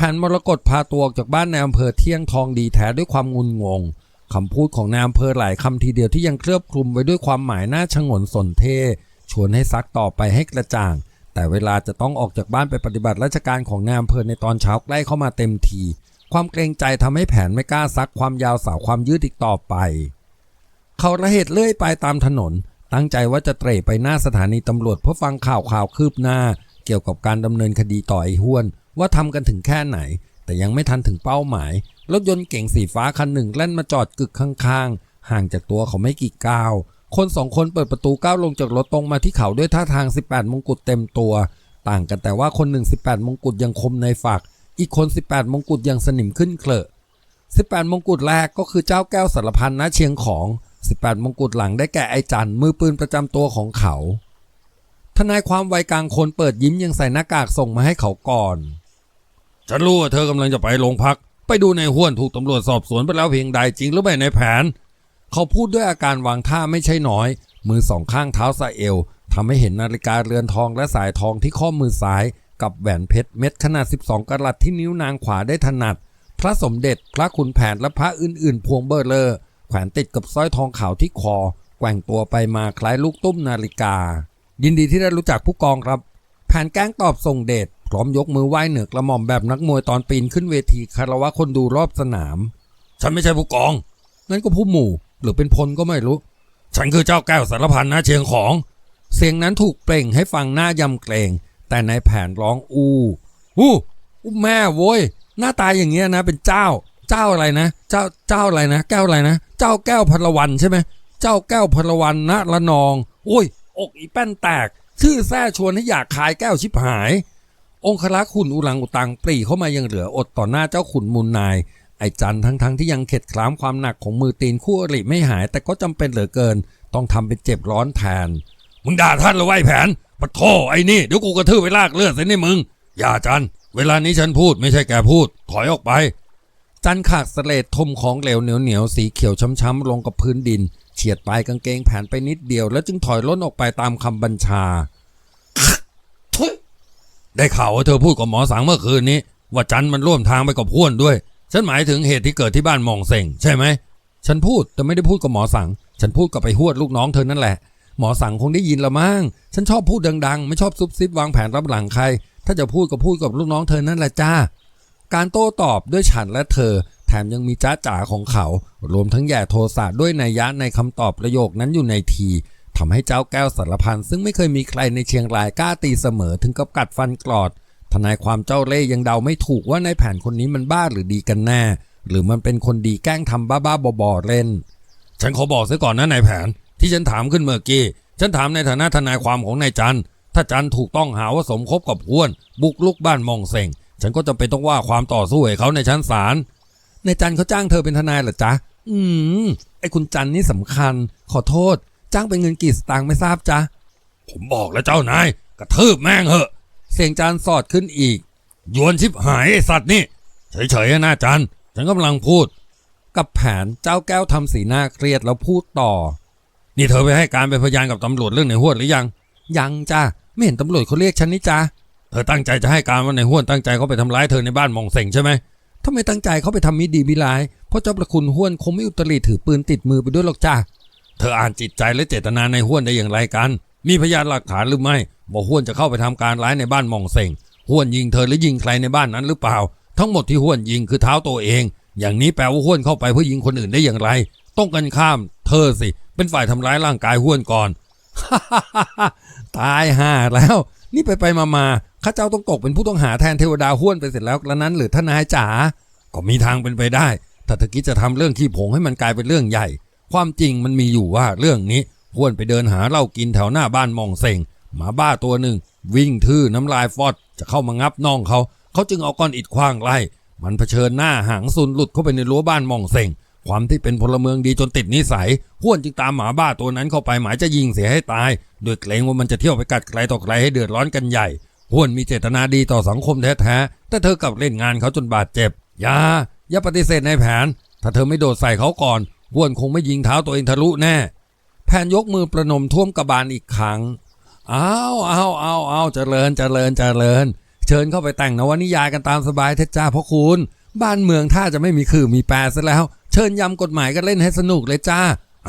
แผนมรกตพาตัวออกจากบ้านในอำเภอเที่ยงทองดีแท้ด้วยความงุนงงคำพูดของนายอำเภอหลายคำทีเดียวที่ยังเคลือบคลุมไว้ด้วยความหมายน่าชงนสนเท ชวนให้ซักต่อไปให้กระจ่าง แต่เวลาจะต้องออกจากบ้านไปปฏิบัติราชการของนายอำเภอในตอนเช้าใกล้เข้ามาเต็มที ความเกรงใจทำให้แผนไม่กล้าซักความยาวสาวความยืดอีกต่อไป เขาระเหตุเลื่อยไปตามถนน ตั้งใจว่าจะเตร่ไปหน้าสถานีตำรวจเพื่อฟังข่าวข่าวคืบหน้า เกี่ยวกับการดำเนินคดีต่อไอ้ห้วน ว่าทำกันถึงแค่ไหน แต่ยังไม่ทันถึงเป้าหมาย รถยนต์เก๋งสีฟ้าคันหนึ่งแล่นมาจอดกึกข้างๆ ห่างจากตัวเขาไม่กี่ก้าวคนสองคนเปิดประตูก้าวลงจากรถตรงมาที่เขาด้วยท่าทาง 18 มงกุฎเต็มตัว ต่างกันแต่ว่าคนหนึ่ง 18 มงกุฎยังคมในฝัก อีกคน 18 มงกุฎยังสนิมขึ้นเคลอะ18 มงกุฎแรกก็คือเจ้าแก้วสารพันนะเชียงของ 18 มงกุฎหลังได้แก่ไอจันมือปืนประจำตัวของเขาทนายความวัยกลางคนเปิดยิ้มยังใส่หน้ากากส่งมาให้เขาก่อน ฉันรู้ว่าเธอกำลังจะไปโรงพัก ไปดูในห้วนถูกตำรวจสอบสวนไปแล้วเพียงใดจริงหรือไม่ในแผน เขาพูดด้วยอาการวางท่าไม่ใช่น้อย มือสองข้างเท้าสะเอวทำให้เห็นนาฬิกาเรือนทองและสายทองที่ข้อมือซ้ายกับแหวนเพชรเม็ดขนาด 12กะรัตที่นิ้วนางขวาได้ถนัด พระสมเด็จพระขุนแผนและพระอื่นๆ พวงเบอร์เลอร์แขวนติดกับสร้อยทองขาวที่คอ แกว่งตัวไปมาคล้ายลูกตุ้มนาฬิกา ยินดีที่ได้รู้จักผู้กองครับ แผนแกล้งตอบส่งเดช พร้อมยกมือไหว้เหนือกระหม่อมแบบนักมวยตอนปีนขึ้นเวทีคารวะคนดูรอบสนาม ฉันไม่ใช่ผู้กอง นั่นก็ผู้หมู่ หรือเป็นพลก็ไม่รู้ ฉันคือเจ้าแก้วสารพันนะเชียงของ เสียงนั้นถูกเปล่งให้ฟังหน้ายำเกรง แต่นายแผนร้องอู้อู้อู้แม่โว้ย หน้าตายอย่างเงี้ยนะ เป็นเจ้า เจ้าอะไรนะ เจ้าเจ้าอะไรนะ แก้วอะไรนะ เจ้าแก้วพลวันใช่ไหมเจ้าแก้วพลวันณละนองโอ้ย อกอีแป้นแตก ชื่อแท้ชวนให้อยากขายแก้วชิบหาย องครักษ์ขุนอุลังอุตังปรีเข้ามายังเหลืออดต่อหน้าเจ้าขุนมูลนาย ไอ้จันทั้งทั้งๆที่ยังเข็ดคล้ามความหนักของมือตีนคู่อริไม่หาย แต่ก็จำเป็นเหลือเกิน ต้องทำเป็นเจ็บร้อนแทน มึงด่าท่านหรือไอ้แผนปะโทไอ้นี่เดี๋ยวกูกระทืบไปลากเลือดใส่ในมึง อย่าจัน เวลานี้ฉันพูดไม่ใช่แกพูด ถอยออกไป จันขากสเลดทมของเหลวเหนียวเหนียวๆสีเขียวช้ำๆลงกับพื้นดิน เฉียดปลายกางเกงแผนไปนิดเดียว แล้วจึงถอยล้นออกไปตามคำบัญชา ได้ข่าวว่าเธอพูดกับหมอสังเมื่อคืนนี้ ว่าจันมันร่วมทางไปกับพวนด้วย ฉันหมายถึงเหตุที่เกิดที่บ้านมองเซ็งใช่ไหม ฉันพูดแต่ไม่ได้พูดกับหมอสัง ฉันพูดกับไปหวดลูกน้องเธอนั่นแหละ หมอสังคงได้ยินละมั้ง ฉันชอบพูดดังๆ ไม่ชอบซุบซิบวางแผนรับหลังใคร ถ้าจะพูดก็พูดกับลูกน้องเธอนั่นแหละจ้า การโต้ตอบด้วยฉันและเธอ แถมยังมีจ้าจ๋าของเขา รวมทั้งแย่โทสะด้วยนัยยะในคำตอบประโยคนั้นอยู่ในที ทำให้เจ้าแก้วสารพันซึ่งไม่เคยมีใครในเชียงรายกล้าตีเสมอถึงกับกัดฟันกรอด ทนายความเจ้าเล่ยังเดาไม่ถูกว่านายแผนคนนี้มันบ้าหรือดีกันแน่ หรือมันเป็นคนดีแกล้งทำบ้าๆบอๆเล่น ฉันขอบอกซะก่อนนะนายแผน ที่ฉันถามขึ้นเมื่อกี้ ฉันถามในฐานะทนายความของนายจันถ้าจันถูกต้องหาว่าสมคบกับพ้วน บุกลุกบ้านมองเซ็งฉันก็จำเป็นต้องว่าความต่อสู้ให้เขาในชั้นศาลนายจันเขาจ้างเธอเป็นทนายเหรอจ๊ะ อืม ไอ้คุณจันนี่สำคัญ ขอโทษ จ้างเป็นเงินกี่สตางค์ไม่ทราบจ๊ะผมบอกแล้วเจ้านายกระทืบแม่งเหอะ เสียงจานสอดขึ้นอีกยวนชิบหายไอ้สัตว์นี่ เฉยๆนะจันฉันกำลังพูด กับแผนเจ้าแก้วทำสีหน้าเครียดแล้วพูดต่อ นี่เธอไปให้การเป็นพยานกับตำรวจเรื่องในห้วนหรือยัง ยังจ้าไม่เห็นตำรวจเขาเรียกฉันนี่จ้าเธอตั้งใจจะให้การว่าในห้วนตั้งใจเขาไปทำร้ายเธอในบ้านมองเซ็งใช่ไหมถ้าไม่ตั้งใจเขาไปทำมิดีมิร้ายเพราะเจ้าประคุณห้วนคงไม่อุตริถือปืนติดมือไปด้วยหรอกจ้า เธออ่านจิตใจและเจตนาในห้วนได้อย่างไรกัน มีพยานหลักฐานหรือไม่บอกห้วนจะเข้าไปทำการร้ายในบ้านมองเซงห้วนยิงเธอหรือยิงใครในบ้านนั้นหรือเปล่า ทั้งหมดที่ห้วนยิงคือเท้าตัวเอง อย่างนี้แปลว่าห้วนเข้าไปเพื่อยิงคนอื่นได้อย่างไร ต้องกันข้าม เธอสิ เป็นฝ่ายทำร้ายร่างกายห้วนก่อนตายห่าแล้ว นี่ไปไปมามาข้าเจ้าต้องตกเป็นผู้ต้องหาแทนเทวดาห้วนไปเสร็จแล้วแล้วนั้นหรือทนายจ๋าก็มีทางเป็นไปได้ ถ้าเธอคิดจะทำเรื่องขี้ผงให้มันกลายเป็นเรื่องใหญ่ ความจริงมันมีอยู่ว่าเรื่องนี้ห้วนไปเดินหาเหล้ากินแถวหน้าบ้านมองเซงหมาบ้าตัวหนึ่ง วิ่งทื่อน้ำลายฟอดจะเข้ามางับน้องเขา เขาจึงเอาก้อนอิฐคว้างไล่ มันเผชิญหน้าหางซุนหลุดเข้าไปในรั้วบ้านมองเซงความที่เป็นพลเมืองดีจนติดนิสัยห้วนจึงตามหมาบ้าตัวนั้นเข้าไปหมายจะยิงเสียให้ตาย โดยเกรงว่ามันจะเที่ยวไปกัดใครต่อใครให้เดือดร้อนกันใหญ่ห้วนมีเจตนาดีต่อสังคมแท้ๆ แต่เธอกลับเล่นงานเขาจนบาดเจ็บ อย่า อย่าปฏิเสธในแผน ถ้าเธอไม่โดดใส่เขาก่อน ห้วนคงไม่ยิงเท้าตัวเองทะลุแน่แผนยกมือประนมท่วมกระบาลอีกครั้งอ้าวอ้าวอ้าวอ้าวเจริญเจริญเจริญ เชิญเข้าไปแต่งนวนิยายกันตามสบายเถอะจ้าพ่อคุณ บ้านเมืองถ้าจะไม่มีคือมีแปรซะแล้ว เชิญยำกฎหมายกันเล่นให้สนุกเลยจ้า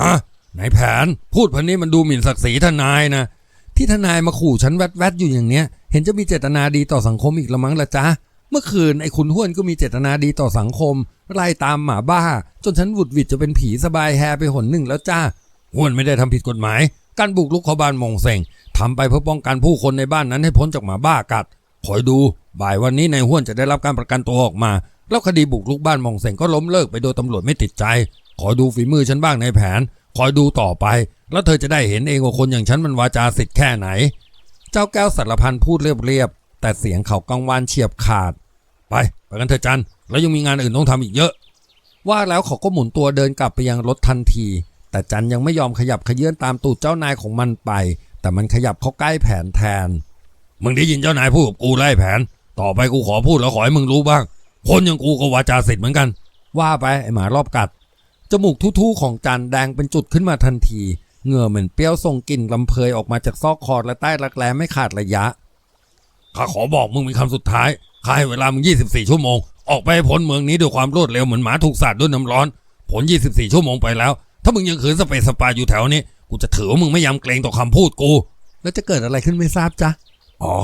อะนายแผน พูดพันนี้มันดูหมิ่นศักดิ์ศรีทนายนะที่ทนายมาขู่ฉันแวดๆอยู่อย่างเนี้ย เห็นจะมีเจตนาดีต่อสังคมอีกละมั้งละจ๊ะ เมื่อคืนไอ้คุณห้วนก็มีเจตนาดีต่อสังคม ไล่ตามหมาบ้า จนฉันหวุดหวิดจะเป็นผีสบายแฮไปหนหนึ่งแล้วจ้าห้วนไม่ได้ทำผิดกฎหมาย การบุกรุกเขาบ้านมงเสงทำไปเพื่อป้องกันผู้คนในบ้านนั้นให้พ้นจากหมาบ้ากัดคอยดู บ่ายวันนี้นายห้วนจะได้รับการประกันตัวออกมา แล้วคดีบุกรุกบ้านมองเสงก็ล้มเลิกไปโดยตำรวจไม่ติดใจคอดูฝีมือฉันบ้างในแผน คอยดูต่อไป แล้วเธอจะได้เห็นเองว่าคนอย่างฉันมันวาจาสิทธิ์แค่ไหน เจ้าแก้วสารพันพูดเรียบ แต่เสียงเขากังวานเฉียบขาด ไปไปกันเถอะจันแล้วยังมีงานอื่นต้องทำอีกเยอะ ว่าแล้วเขาก็หมุนตัวเดินกลับไปยังรถทันที แต่จันยังไม่ยอมขยับขยื่นตามตูดเจ้านายของมันไป แต่มันขยับเข้าใกล้แผนแทนมึงได้ยินเจ้านายพูดกับกูไล่แผน ต่อไปกูขอพูดแล้วขอให้มึงรู้บ้าง คนอย่างกูก็วาจาสิทธิ์เหมือนกัน ว่าไปไอหมารอบกัดจมูกทู่ๆของจันแดงเป็นจุดขึ้นมาทันที เหงื่อเหมือนเปรี้ยวส่งกลิ่นลำเพยออกมาจากซอกคอและใต้รักแร้ไม่ขาดระยะ ข้าขอบอกมึงมีคำสุดท้ายข้าให้เวลามึง 24 ชั่วโมง ออกไปให้พ้นเมืองนี้ด้วยความรวดเร็วเหมือนหมาถูกสาดด้วยน้ำร้อน ผล 24 ชั่วโมงไปแล้ว ถ้ามึงยังขืนสเปซสปาอยู่แถวนี้ กูจะถือว่ามึงไม่ยำเกรงต่อคำพูดกู แล้วจะเกิดอะไรขึ้นไม่ทราบจ้ะ อ๋อ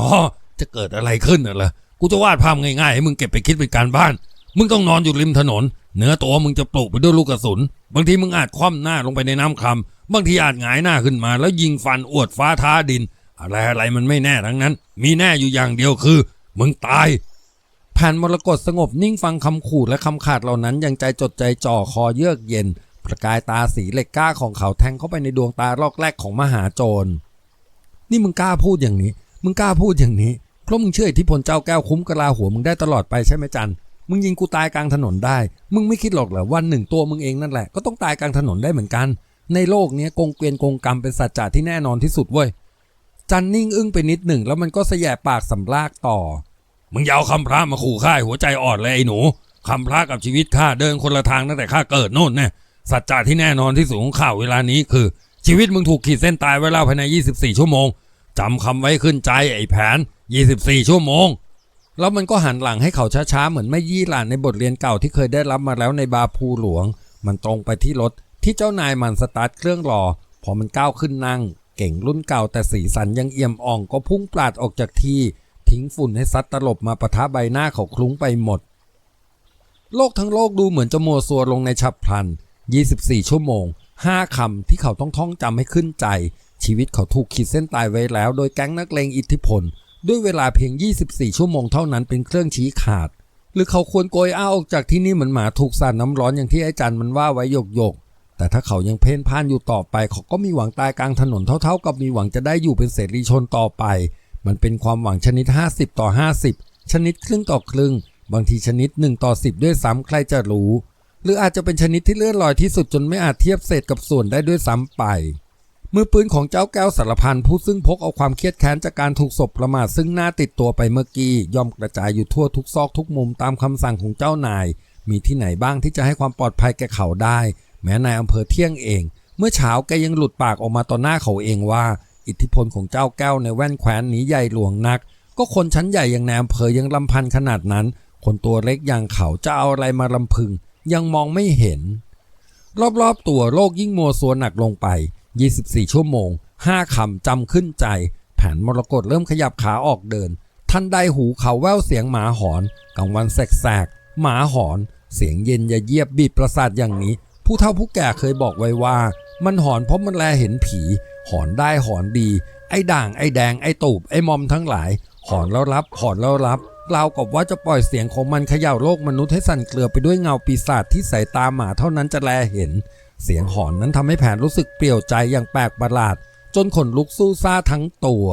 จะเกิดอะไรขึ้นน่ะเหรอกูจะวาดภาพง่ายๆให้มึงเก็บไปคิดเป็นการบ้าน มึงต้องนอนอยู่ริมถนน เนื้อตัวมึงจะปลูกไปด้วยลูกกระสุน บางทีมึงอาจคว่ำหน้าลงไปในน้ำคลำบางทีอาจหงายหน้าขึ้นมา แล้วยิงฟันอวดฟ้าท้าดิน อะไรอะไรมันไม่แน่ทั้งนั้น มีแน่อยู่อย่างเดียวคือมึงตายแผ่นมรกตสงบนิ่งฟังคำขู่และคำขาดเหล่านั้นยังใจจดใจจ่อคอเยือกเย็น ประกายตาสีเหล็กกล้าของเขาแทงเข้าไปในดวงตาลอกแรกของมหาโจร นี่มึงกล้าพูดอย่างนี้ มึงกล้าพูดอย่างนี้เพราะมึงเชื่ออิทธิพลเจ้าแก้วคุ้มกะลาหัวมึงได้ตลอดไปใช่ไหมจันมึงยิงกูตายกลางถนนได้ มึงไม่คิดหรอกเหรอวันหนึ่งตัวมึงเองนั่นแหละก็ต้องตายกลางถนนได้เหมือนกัน ในโลกนี้กงเกวียนกงกรรมเป็นสัจจะที่แน่นอนที่สุดเว้ย จันนิ่งอึ้งไปนิดหนึ่งแล้วมันก็แสยะปากสำลากต่อ มึงอยาวคำพระมาขู่ข้าหัวใจอ่อนเลยไอ้หนูคำพระกับชีวิตข้าเดินคนละทางตั้งแต่ข้าเกิดโน่นแน่สัจจะที่แน่นอนที่สุดของข้าเวลานี้คือ ชีวิตมึงถูกขีดเส้นตายไว้แล้วภายใน 24 ชั่วโมงจำคำไว้ขึ้นใจไอ้แผน 24 ชั่วโมง แล้วมันก็หันหลังให้เขาช้าๆเหมือนไม่ยี่หลานในบทเรียนเก่าที่เคยได้รับมาแล้วในบาภูหลวง มันตรงไปที่รถที่เจ้านายมันสตาร์ทเครื่องรอพอมันก้าวขึ้นนั่ง เก่งรุ่นเก่าแต่สีสันยังเอี่ยมอ่องก็พุ่งปราดออกจากที่ ทิ้งฝุ่นให้ซัดตลบมาปะทะใบหน้าเขาคลุ้งไปหมด โลกทั้งโลกดูเหมือนจะมัวซัวลงในฉับพลัน 24 ชั่วโมง 5คำที่เขาต้องท่องจำให้ขึ้นใจ ชีวิตเขาถูกขีดเส้นตายไว้แล้ว โดยแก๊งนักเลงอิทธิพล ด้วยเวลาเพียง 24 ชั่วโมงเท่านั้นเป็นเครื่องชี้ขาด หรือเขาควรโกยอ้าออกจากที่นี่เหมือนหมาถูกสาดน้ำร้อนอย่างที่ไอ้จันมันว่าไว้หยกหยก แต่ถ้าเขายังเพ่นพ่านอยู่ต่อไป เขาก็มีหวังตายกลางถนนเท่า ๆ กับมีหวังจะได้อยู่เป็นเสรีชนต่อไป มันเป็นความหวังชนิด 50 ต่อ 50 ชนิดครึ่งต่อครึ่ง บางทีชนิด 1 ต่อ 10 ด้วยซ้ำใครจะรู้ หรืออาจจะเป็นชนิดที่เลื่อนลอยที่สุดจนไม่อาจเทียบเศษกับส่วนได้ด้วยซ้ำไป มือปืนของเจ้าแก้วสารพันผู้ซึ่งพกเอาความเครียดแค้นจากการถูกศพประมาทซึ่งหน้าติดตัวไปเมื่อกี้ย่อมกระจายอยู่ทั่วทุกซอกทุกมุมตามคำสั่งของเจ้านาย มีที่ไหนบ้างที่จะให้ความปลอดภัยแก่เขาได้ แม้นายอำเภอเที่ยงเอง เมื่อเช้าแกยังหลุดปากออกมาต่อหน้าเขาเองว่า อิทธิพลของเจ้าแก้วในแว่นแคว้นนี้ใหญ่หลวงนัก ก็คนชั้นใหญ่อย่างนายอำเภอยังลำพันขนาดนั้น คนตัวเล็กอย่างเขาจะเอาอะไรมาลำพึง ยังมองไม่เห็น รอบๆตัวโลกยิ่งมัวซัวหนักลงไป 24 ชั่วโมง 5คำจำขึ้นใจ แผนมรกตเริ่มขยับขาออกเดินทันใดหูเขาแว่วเสียงหมาหอนกลางวันแสกๆหมาหอน เสียงเย็นอย่าเยียบบีบประสาทอย่างนี้ ผู้เฒ่าผู้แก่เคยบอกไว้ว่า มันหอนเพราะมันแลเห็นผี หอนได้หอนดี ไอ้ด่างไอ้แดงไอ้ตูบไอ้มอมทั้งหลาย หอนแล้วรับ หอนแล้วรับราวกับว่าจะปล่อยเสียงของมันเขย่าโลกมนุษย์ให้สั่นเกลือไปด้วยเงาปีศาจที่สายตาหมาเท่านั้นจะแลเห็น เสียงหอนนั้นทำให้แผนรู้สึกเปลี่ยวใจอย่างแปลกประหลาด จนขนลุกสู้ซ่าทั้งตัว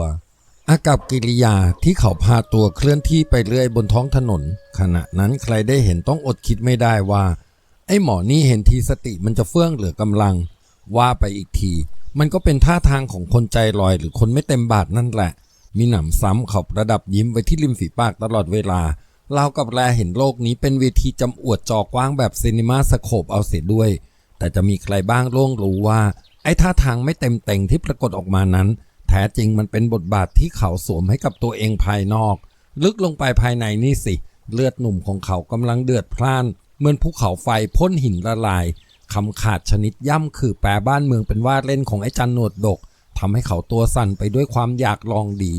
อากับกิริยาที่เขาพาตัวเคลื่อนที่ไปเรื่อยบนท้องถนน ขณะนั้นใครได้เห็นต้องอดคิดไม่ได้ว่า อ้หมอนี่เห็นทีสติมันจะเฟื่องเหลือกำลัง ว่าไปอีกที มันก็เป็นท่าทางของคนใจลอยหรือคนไม่เต็มบาทนั่นแหละ มีหนำซ้ำเขาระดับยิ้มไว้ที่ริมฝีปากตลอดเวลาเรากับแลเห็นโลกนี้เป็นเวทีจำอวดจอกว้างแบบซีนิมาสโคปเอาเสียด้วย แต่จะมีใครบ้างล่วงรู้ว่า ไอ้ท่าทางไม่เต็มเต็งที่ปรากฏออกมานั้น แท้จริงมันเป็นบทบาทที่เขาสวมให้กับตัวเองภายนอก ลึกลงไปภายในนี่สิ เลือดหนุ่มของเขากำลังเดือดพล่าน เหมือนภูเขาไฟพ่นหินละลายคำขาดชนิดย่ำคือแปรบ้านเมืองเป็นว่าเล่นของไอ้จันหนวดดกทำให้เขาตัวสั่นไปด้วยความอยากลองดี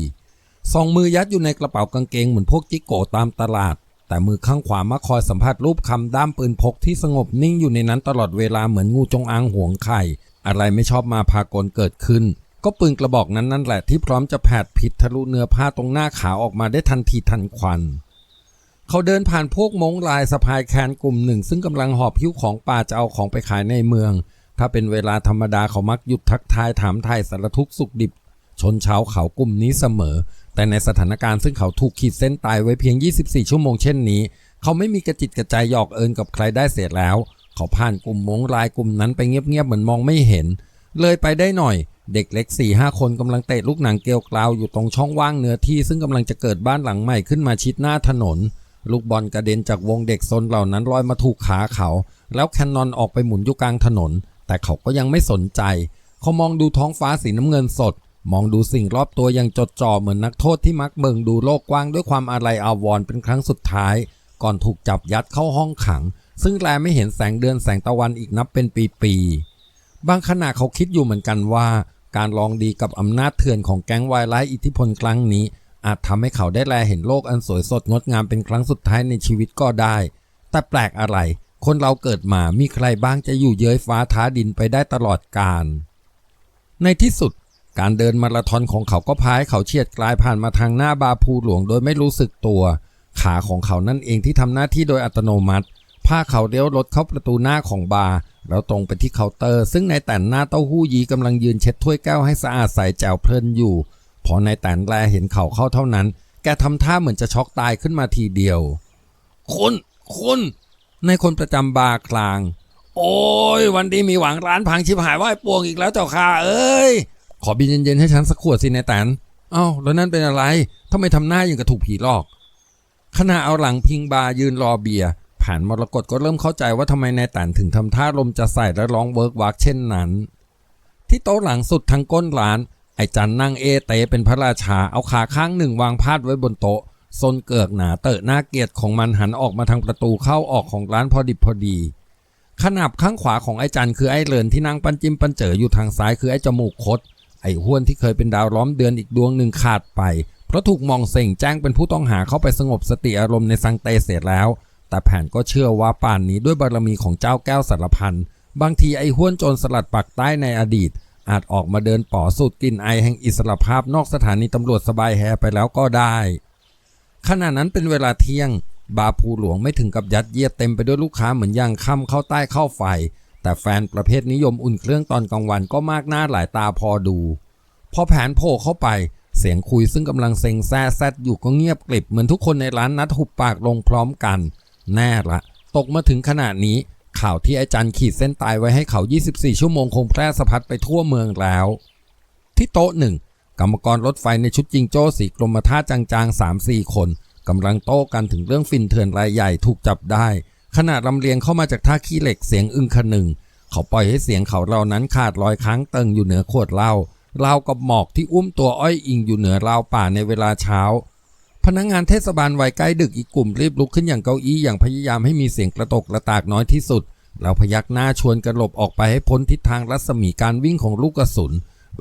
สองมือยัดอยู่ในกระเป๋ากางเกงเหมือนพวกจิโกตามตลาด แต่มือข้างขวามาคอยสัมผัสรูปคำด้ามปืนพกที่สงบนิ่งอยู่ในนั้นตลอดเวลาเหมือนงูจงอางห่วงไข่ อะไรไม่ชอบมาพากลเกิดขึ้น ก็ปืนกระบอกนั้นนั่นแหละที่พร้อมจะแผดผิดทะลุเนื้อผ้าตรงหน้าขาออกมาได้ทันทีทันควัน เขาเดินผ่านพวกมงลายสะพายแขนกลุ่มหนึ่ง ซึ่งกำลังหอบหิ้วของป่าจะเอาของไปขายในเมือง ถ้าเป็นเวลาธรรมดาเขามักหยุดทักทายถามไทยสารทุกสุขดิบ ชนเช้าเขากลุ่มนี้เสมอ แต่ในสถานการณ์ซึ่งเขาถูกขีดเส้นตายไว้เพียง 24 ชั่วโมงเช่นนี้ เขาไม่มีกระจิตกระใจหยอกเอินกับใครได้เสียแล้ว เขาผ่านกลุ่มมงลายกลุ่มนั้นไปเงียบๆเหมือนมองไม่เห็น เลยไปได้หน่อยเด็กเล็ก4ี่ห้าคนกำลังเตะลูกหนังเกลียวกราวอยู่ตรงช่องว่างเนื้อที่ซึ่งกำลังจะเกิดบ้านหลังใหม่ขึ้นมาชิดหน้าถนน ลูกบอลกระเด็นจากวงเด็กซนเหล่านั้นลอยมาถูกขาเขา แล้วแคนนอนออกไปหมุนอยู่กลางถนน แต่เขาก็ยังไม่สนใจ เขามองดูท้องฟ้าสีน้ำเงินสด มองดูสิ่งรอบตัวอย่างจดจ่อเหมือนนักโทษที่มักเบิงดูโลกกว้างด้วยความอาลัยอาวรณ์เป็นครั้งสุดท้าย ก่อนถูกจับยัดเข้าห้องขัง ซึ่งแลไม่เห็นแสงเดือนแสงตะวันอีกนับเป็นปีๆบางขณะเขาคิดอยู่เหมือนกันว่า การลองดีกับอำนาจเถื่อนของแก๊งวายร้ายอิทธิพลครั้งนี้ อาจทำให้เขาได้แลเห็นโลกอันสวยสดงดงามเป็นครั้งสุดท้ายในชีวิตก็ได้ แต่แปลกอะไร คนเราเกิดมามีใครบ้างจะอยู่เย้ยฟ้าท้าดินไปได้ตลอดกาลในที่สุดการเดินมาราธอนของเขาก็พาให้เขาเฉียดกลายผ่านมาทางหน้าบาร์พูหลวงโดยไม่รู้สึกตัว ขาของเขานั่นเองที่ทำหน้าที่โดยอัตโนมัติพาเขาเลี้ยวรถเข้าประตูหน้าของบาร์แล้วตรงไปที่เคาน์เตอร์ ซึ่งในแต่นหน้าเต้าหู้ยีกำลังยืนเช็ดถ้วยแก้วให้สะอาดใสแจ๋วเพลินอยู่ พอนายแตนแลเห็นเขาเข้าเท่านั้น แกทำท่าเหมือนจะช็อกตายขึ้นมาทีเดียว คุณคุณนายคนประจำบาร์กลาง โอ้ยวันดีมีหวังร้านพังชิบหายว่าไอ้ปวงอีกแล้วเจ้าค่ะเอ้ย ขอบินเย็นๆให้ฉันสักขวดสินายแตนเอ้าแล้วนั่นเป็นอะไรทำไมทำหน้าอย่างกับถูกผีหลอก ขณะเอาหลังพิงบาร์ยืนรอเบียร์ผ่านมรกตก็เริ่มเข้าใจว่าทำไมนายแตนถึงทำท่าลมจะใส่และร้องเวิร์กวักเช่นนั้น ที่โต๊ะหลังสุดทางก้นร้าน ไอ้จันนั่งเอเตเป็นพระราชาเอาขาข้างหนึ่งวางพาดไว้บนโต๊ะซนเกือกหนาเตอะหน้าเกียรติของมันหันออกมาทางประตูเข้าออกของร้านพอดิบพอดี ขนาบข้างขวาของไอ้จันคือไอ้เลินที่นั่งปันจิมปันเจออยู่ทางซ้ายคือไอ้จมูกคดไอ้ห้วนที่เคยเป็นดาวล้อมเดือนอีกดวงหนึ่งขาดไป เพราะถูกมองเส่งแจ้งเป็นผู้ต้องหาเข้าไปสงบสติอารมณ์ในสังเตเสร็จแล้ว แต่แผนก็เชื่อว่าป่านนี้ด้วยบารมีของเจ้าแก้วสารพันบางทีไอ้ห้วนโจรสลัดปักใต้ในอดีต อาจออกมาเดินป่อสูดกลิ่นไอแห่งอิสรภาพนอกสถานีตำรวจสบายแฮไปแล้วก็ได้ ขณะนั้นเป็นเวลาเที่ยง บาร์ภูหลวงไม่ถึงกับยัดเยียดเต็มไปด้วยลูกค้าเหมือนย่างค่ำเข้าใต้เข้าไฟ แต่แฟนประเภทนิยมอุ่นเครื่องตอนกลางวันก็มากหน้าหลายตาพอดู พอแผนโผล่เข้าไปเสียงคุยซึ่งกำลังเซ็งแซ่แซดอยู่ก็เงียบกริบเหมือนทุกคนในร้านนัดหุบปากลงพร้อมกัน แน่ละ ตกมาถึงขนาดนี้ ข่าวที่อาจารย์ขีดเส้นตายไว้ให้เขา 24 ชั่วโมงคงแพร่สะพัดไปทั่วเมืองแล้ว ที่โต๊ะหนึ่งกรรมกรรถไฟในชุดจิงโจ้สีกรมท่าจางๆ3-4คนกำลังโต้กันถึงเรื่องฟินเถื่อนรายใหญ่ถูกจับได้ขณะลำเลียงเข้ามาจากท่าขี้เหล็กเสียงอึงคนึง เขาปล่อยให้เสียงเขาเหล่านั้นขาดลอยค้างเติงอยู่เหนือขวดเหล้าราวกับหมอกที่อุ้มตัวอ้อยอิงอยู่เหนือราวป่าในเวลาเช้า พนักงงานเทศบาลวัยใกล้ดึกอีกกลุ่มรีบลุกขึ้นอย่างเก้าอี้อย่างพยายามให้มีเสียงกระตกกระตากน้อยที่สุดแล้วพยักหน้าชวนกระหลบออกไปให้พ้นทิศทางรัศมีการวิ่งของลูกกระสุน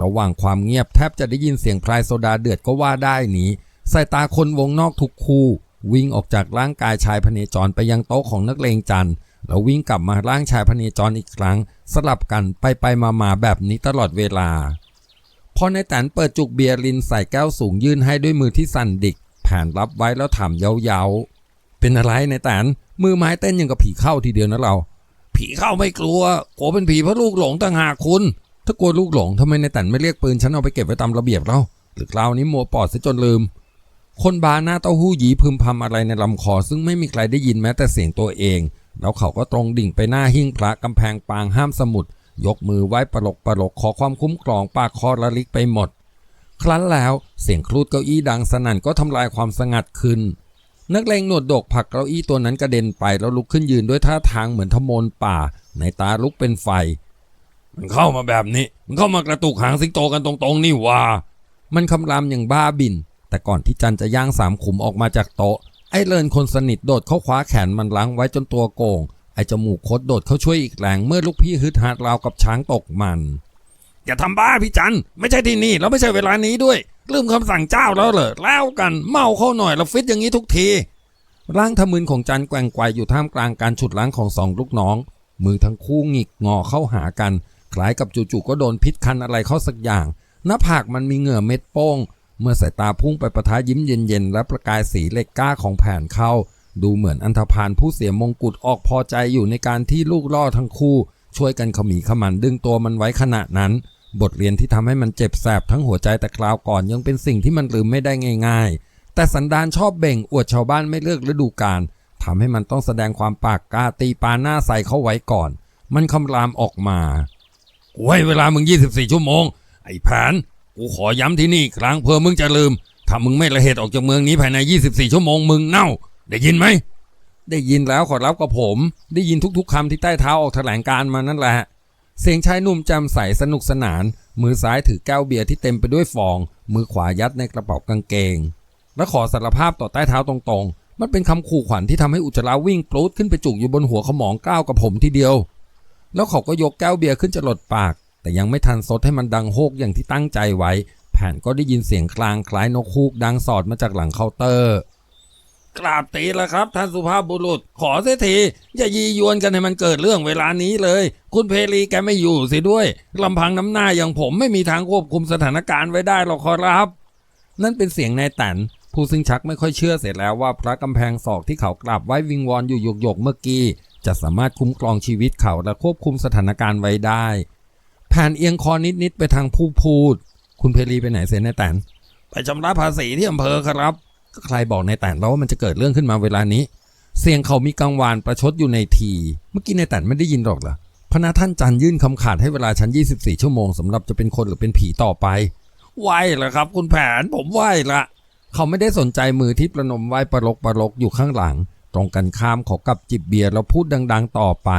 ระหว่างความเงียบแทบจะได้ยินเสียงพลายโซดาเดือดก็ว่าได้นี้สายตาคนวงนอกทุกคู่ วิ่งออกจากร่างกายชายพเนจรไปยังโต๊ะของนักเลงจันทร์แล้ววิ่งกลับมาร่างชายพเนจรอีกครั้ง สลับกันไปไปมามาแบบนี้ตลอดเวลาพอในแตนเปิดจุกเบียร์ลินใส่แก้วสูงยื่นให้ด้วยมือที่สั่นดิก แผนรับไว้แล้วถามเย้าๆเป็นอะไรในแตนมือไม้เต้นยังกับผีเข้าทีเดียวนะเรา ผีเข้าไม่กลัวกลัวเป็นผีเพราะลูกหลงต่างหากคุณ ถ้ากลัวลูกหลงทำไมในแตนไม่เรียกปืนฉันเอาไปเก็บไว้ตามระเบียบเราหรือเรานี้มัวปอดซะจนลืม คนบาหน้าเต้าหู้หยีพึมพำอะไรในลำคอ ซึ่งไม่มีใครได้ยินแม้แต่เสียงตัวเอง แล้วเขาก็ตรงดิ่งไปหน้าหิ้งพระกำแพงปางห้ามสมุดยกมือไหว้ปลกปลกขอความคุ้มครองปากคอระลิกไปหมด ครั้นแล้วเสียงครูดเก้าอี้ดังสนั่นก็ทำลายความสงัดขึ้น นักเลงหนวดดกผักเก้าอี้ตัวนั้นกระเด็นไปแล้วลุกขึ้นยืนด้วยท่าทางเหมือนทมนป่า ในตาลุกเป็นไฟ มันเข้ามาแบบนี้ มันเข้ามากระตุกหางสิงโตกันตรงๆ นี่ว่า มันคำรามอย่างบ้าบิน แต่ก่อนที่จันจะย่างสามขุมออกมาจากโต๊ะไอ้เลินคนสนิทโดดเข้าคว้าแขนมันล้างไว้จนตัวโกงไอ้จมูกคดโดดเข้าช่วยอีกแรงเมื่อลูกพี่ฮึดฮาดราวกับช้างตกมัน อย่าทำบ้าพี่จันไม่ใช่ที่นี่แล้วไม่ใช่เวลานี้ด้วย ลืมคำสั่งเจ้าแล้วเหรอแล้วกันเมาเข้าหน่อยแล้วฟิตอย่างนี้ทุกทีร่างทะมึนของจันแกว่งไกวอยู่ท่ามกลางการฉุดล้างของสองลูกน้อง มือทั้งคู่หงิกงอเข้าหากัน คล้ายกับจู่ๆก็โดนพิษคันอะไรเข้าสักอย่าง หน้าผากมันมีเหงื่อเม็ดโป้ง เมื่อสายตาพุ่งไปประทะยิ้มเย็นๆและประกายสีเหล็กกล้าของแผ่นเข้า ดูเหมือนอันธพาลผู้เสียมงกุฎออกพอใจอยู่ในการที่ลูกล่อทั้งคู่ ช่วยกันขมีขมันดึงตัวมันไว้ขณะนั้น บทเรียนที่ทำให้มันเจ็บแสบทั้งหัวใจแต่คราวก่อนยังเป็นสิ่งที่มันลืมไม่ได้ง่าย ๆ แต่สันดานชอบเบ่งอวดชาวบ้านไม่เลือกฤดูกาลทำให้มันต้องแสดงความปากกาตีปาหน้าใส่เข้าไว้ก่อน มันคำรามออกมากูให้เวลามึง 24 ชั่วโมง ไอ้แผนกูขอย้ำที่นี่ครั้งเพื่อมึงจะลืม ถ้ามึงไม่ระเหตุออกจากเมืองนี้ภายใน 24 ชั่วโมงมึงเน่า ได้ยินไหม ได้ยินแล้วขอรับกับผม ได้ยินทุกๆคำที่ใต้เท้าออกแถลงการมานั่นแหละ เสียงชายหนุ่มจำใสสนุกสนาน มือซ้ายถือแก้วเบียร์ที่เต็มไปด้วยฟอง มือขวายัดในกระเป๋ากางเกง และขอสารภาพต่อใต้เท้าตรงๆ มันเป็นคำขู่ขวัญที่ทำให้อุจจาระวิ่งปลูดขึ้นไปจุกอยู่บนหัวขมองก้าวกับผมทีเดียว แล้วเขาก็ยกแก้วเบียร์ขึ้นจะหลดปาก แต่ยังไม่ทันซดให้มันดังโฮกอย่างที่ตั้งใจไว้ แผ่นก็ได้ยินเสียงคลางคล้ายนกฮูกดังสอดมาจากหลังเคาน์เตอร์ กราบตีแล้วครับ ท่านสุภาพบุรุษ ขอเสียทีอย่ายียวนกันให้มันเกิดเรื่องเวลานี้เลย คุณเพลีแกไม่อยู่สิด้วยลำพังน้ำหน้าอย่างผมไม่มีทางควบคุมสถานการณ์ไว้ได้หรอกขอรับ นั่นเป็นเสียงนายแตนผู้ซึ่งชักไม่ค่อยเชื่อเสร็จแล้วว่าพระกำแพงศอกที่เขากราบไว้วิงวอนอยู่หยกๆเมื่อกี้จะสามารถคุ้มครองชีวิตเขาและควบคุมสถานการณ์ไว้ได้แผ่นเอียงคอนิดๆไปทางผู้พูด คุณเพลีไปไหนเสียนายแตนไปชำระภาษีที่อำเภอครับ ใครบอกนายแตนแล้วว่ามันจะเกิดเรื่องขึ้นมาเวลานี้ เสียงเขามีกังวานประชดอยู่ในที เมื่อกี้นายแตนไม่ได้ยินหรอกเหรอพระนาท่านจันยื่นคำขาดให้เวลาฉัน 24 ชั่วโมงสำหรับจะเป็นคนหรือเป็นผีต่อไป ไหวเหรอครับ คุณแผนผมไหวละ เขาไม่ได้สนใจมือที่ประนมไหว้ประลกประลกอยู่ข้างหลัง ตรงกันข้ามเขากับจิบเบียร์แล้วพูดดัง ๆ ต่อไป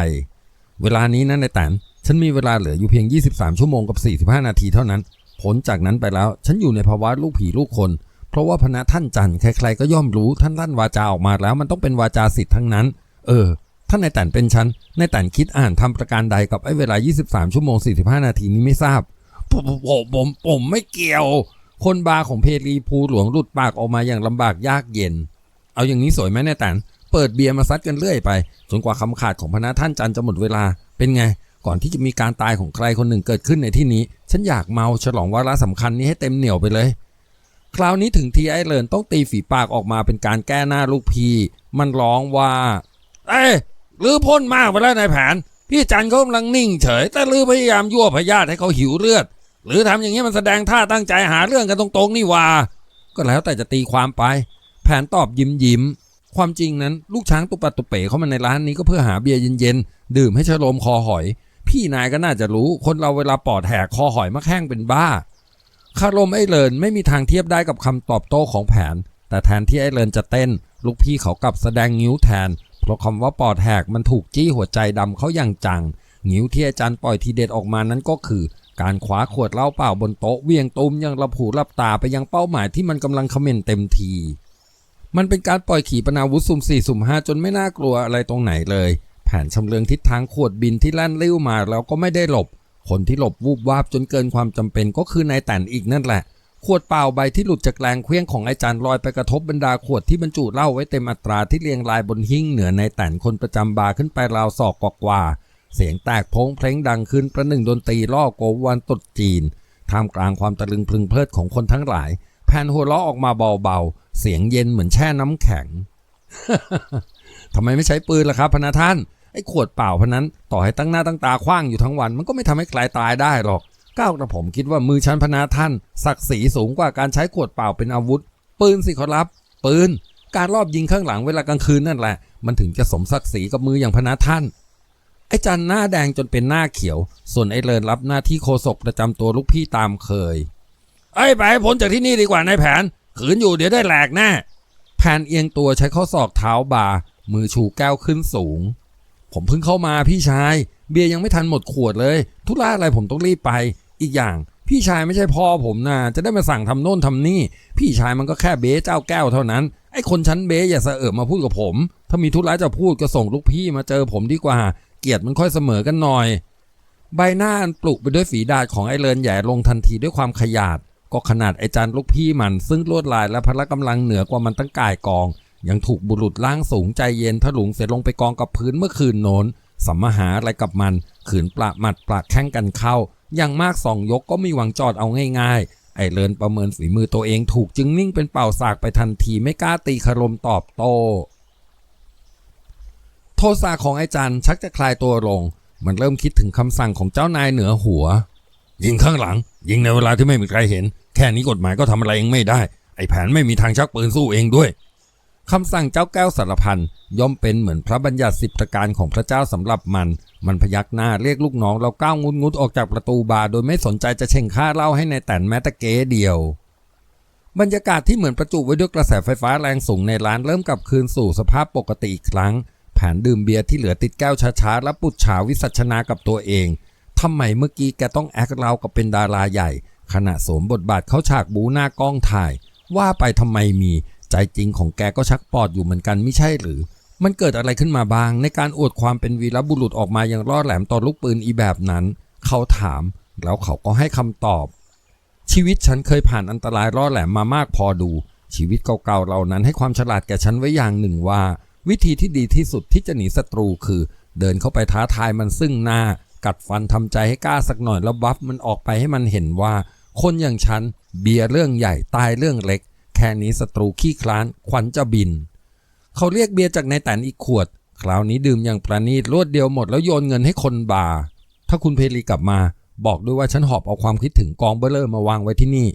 เวลานี้นะนายแตนฉันมีเวลาเหลืออยู่เพียง 23 ชั่วโมงกับ 45 นาทีเท่านั้นพ้นจากนั้นไปแล้ว ฉันอยู่ในภาวะลูกผีลูกคน เพราะว่าพระท่านจันทร์ใครๆก็ย่อมรู้ท่านลั่นวาจาออกมาแล้ว มันต้องเป็นวาจาสิทธิ์ทั้งนั้น เออ ถ้านายแตนเป็นฉันนแตนคิดอ่านทำประการใดกับไอ้เวลา 23 ชั่วโมง 45 นาทีนี้ไม่ทราบผมผมผมผมไม่เกี่ยว คนบาของเพลีภูหลวงหลุดปากออกมาอย่างลำบากยากเย็น เอาอย่างนี้สวยไหมในแตนเปิดเบียร์มาซัดกันเรื่อยไปจนกว่าคำขาดของพระท่านจันทร์จะหมดเวลาเป็นไงก่อนที่จะมีการตายของใครคนหนึ่งเกิดขึ้นในที่นี้ ฉันอยากเมาฉลองวาระสำคัญนี้ให้เต็มเหนียวไปเลย คราวนี้ถึงทีไอเลินต้องตีฝีปากออกมาเป็นการแก้หน้าลูกพีมันร้องว่า เอ้ยลือพ่นมากไปแล้วนายแผน พี่จันเขากำลังนิ่งเฉย แต่ลือพยายามยั่วพยาธิให้เขาหิวเลือด หรือทำอย่างนี้มันแสดงท่าตั้งใจหาเรื่องกันตรงๆนี่ว่า ก็แล้วแต่จะตีความไป แผนตอบยิ้มยิ้มๆความจริงนั้นลูกช้างตุปัดตุเป๋เข้ามาในร้านนี้ก็เพื่อหาเบียร์เย็นๆ ดื่มให้ชโลมคอหอย พี่นายก็น่าจะรู้คนเราเวลาปอดแหกคอหอยมักแห้งเป็นบ้า คารมไอเลินไม่มีทางเทียบได้กับคำตอบโต้ของแผน แต่แทนที่ไอเลินจะเต้น ลูกพี่เขากลับแสดงงิ้วแทน เพราะคำว่าปอดแหกมันถูกจี้หัวใจดำเขาอย่างจัง งิ้วที่อาจารย์ปล่อยทีเด็ดออกมานั้นก็คือ การคว้าขวดเหล้าเปล่าบนโต๊ะเวียงตุ้มยังระผูรับตาไปยังเป้าหมายที่มันกำลังเขม่นเต็มทีมันเป็นการปล่อยขีปนาวุธสุ่มสี่สุ่มห้าจนไม่น่ากลัวอะไรตรงไหนเลย แผนชำเลืองทิศทางขวดบินที่แล่นเลี้ยวมาแล้วก็ไม่ได้หลบ คนที่หลบวูบวาบจนเกินความจำเป็นก็คือนายแตนอีกนั่นแหละ ขวดเปล่าใบที่หลุดจากแรงเคลื่องของอาจารย์ลอยไปกระทบบรรดาขวดที่บรรจุเหล้าไว้เต็มอัตราที่เรียงรายบนหิ้งเหนือนายแตนคนประจำบาร์ขึ้นไปราวศอกกว่าเสียงแตกพงเพลงดังขึ้นประหนึ่งดนตรีล่อโกวันตรุษจีนท่ามกลางความตะลึงพลึงเพลิดของคนทั้งหลาย แผ่นหัวเราะออกมาเบาๆ เสียงเย็นเหมือนแช่น้ำแข็งทำไมไม่ใช้ปืนล่ะครับพนะท่าน ไอ้ขวดเปล่าพนั้นต่อให้ตั้งหน้าตั้งตาคว้างอยู่ทั้งวัน มันก็ไม่ทำให้ใครตายได้หรอกก้าวกระผมคิดว่ามือชั้นพนาท่าน ศักดิ์ศรีสูงกว่าการใช้ขวดเปล่าเป็นอาวุธ ปืนสิขอรับ ปืน การรอบยิงข้างหลังเวลากลางคืนนั่นแหละ มันถึงจะสมศักดิ์ศรีกับมืออย่างพนาท่าน ไอ้จันหน้าแดงจนเป็นหน้าเขียว ส่วนไอ้เลินรับหน้าที่โฆษกประจำตัวลูกพี่ตามเคย ไอ้ไปพ้นจากที่นี่ดีกว่านายแผนขืนอยู่เดี๋ยวได้แหลกแน่แผนเอียงตัวใช้ข้อศอกเท้าบ่ามือชูแก้วขึ้นสูง ผมเพิ่งเข้ามาพี่ชาย เบียร์ยังไม่ทันหมดขวดเลยธุระอะไรผมต้องรีบไป อีกอย่าง พี่ชายไม่ใช่พ่อผมนะจะได้มาสั่งทำโน่นทำนี่ พี่ชายมันก็แค่เบ๊เจ้าแก้วเท่านั้น ไอ้คนชั้นเบ๊อย่าเสอะมาพูดกับผม ถ้ามีธุระจะพูดก็ส่งลูกพี่มาเจอผมดีกว่า เกียรติมันค่อยเสมอกันหน่อย ใบหน้าอันปลุกไปด้วยฝีดาษของไอ้เลินแหย่ลงทันทีด้วยความขยาดก็ขนาดไอจันลูกพี่มันซึ่งลวดลายและพละกำลังเหนือกว่ามันตั้งกายกอง ยังถูกบุรุษล่างสูงใจเย็นถลุงเสร็จลงไปกองกับพื้นเมื่อคืนโน้นสัมมหาอะไรกับมัน ขืนปละหมัดปละแข้งกันเข้า อย่างมากสองยกก็มีหวังจอดเอาง่ายๆ ไอ้เลินประเมินฝีมือตัวเองถูกจึงนิ่งเป็นเป่าสากไปทันทีไม่กล้าตีคารมตอบโต้โทสะของไอ้จันชักจะคลายตัวลง มันเริ่มคิดถึงคำสั่งของเจ้านายเหนือหัว ยิงข้างหลัง ยิงในเวลาที่ไม่มีใครเห็น แค่นี้กฎหมายก็ทำอะไรเองไม่ได้ ไอ้แผนไม่มีทางชักปืนสู้เองด้วย คำสั่งเจ้าแก้วสารพันย่อมเป็นเหมือนพระบัญญัติสิบประการของพระเจ้าสำหรับมัน มันพยักหน้าเรียกลูกน้องแล้วก้าวงุนงุดออกจากประตูบาร์โดยไม่สนใจจะเช่งค่าเล้าให้ในแต่นแม้แต่เก๊เดียว บรรยากาศที่เหมือนประจุไว้ด้วยกระแสไฟฟ้าแรงสูงในร้านเริ่มกลับคืนสู่สภาพปกติอีกครั้งแผนดื่มเบียร์ที่เหลือติดแก้วช้าๆและปุดฉาวิสัชนากับตัวเองทำไมเมื่อกี้แกต้องแอคเรากับเป็นดาราใหญ่ ขณะสวมบทบาทเข้าฉากบูหน้ากล้องถ่าย ว่าไปทำไมมี ใจจริงของแกก็ชักปอดอยู่เหมือนกันไม่ใช่หรือ มันเกิดอะไรขึ้นมาบ้าง ในการอวดความเป็นวีรบุรุษออกมาอย่างรอดแหลมต่อลูกปืนอีแบบนั้น เขาถาม แล้วเขาก็ให้คำตอบ ชีวิตฉันเคยผ่านอันตรายรอดแหลมมามากพอดู ชีวิตเก่าๆเหล่านั้นให้ความฉลาดแก่ฉันไว้อย่างหนึ่งว่า วิธีที่ดีที่สุดที่จะหนีศัตรูคือ เดินเข้าไปท้าทายมันซึ่งหน้า กัดฟันทำใจให้กล้าสักหน่อยแล้วบัฟมันออกไปให้มันเห็นว่า คนอย่างฉันเบียร์เรื่องใหญ่ตายเรื่องเล็ก แค่นี้ศัตรูขี้คลานควันจะบิน เขาเรียกเบียร์จากนายแตนอีกขวด คราวนี้ดื่มอย่างประณีตรวดเดียวหมดแล้วโยนเงินให้คนบาร์ถ้าคุณเพลีกลับมา บอกด้วยว่าฉันหอบเอาความคิดถึงกองเบลเลอร์มาวางไว้ที่นี่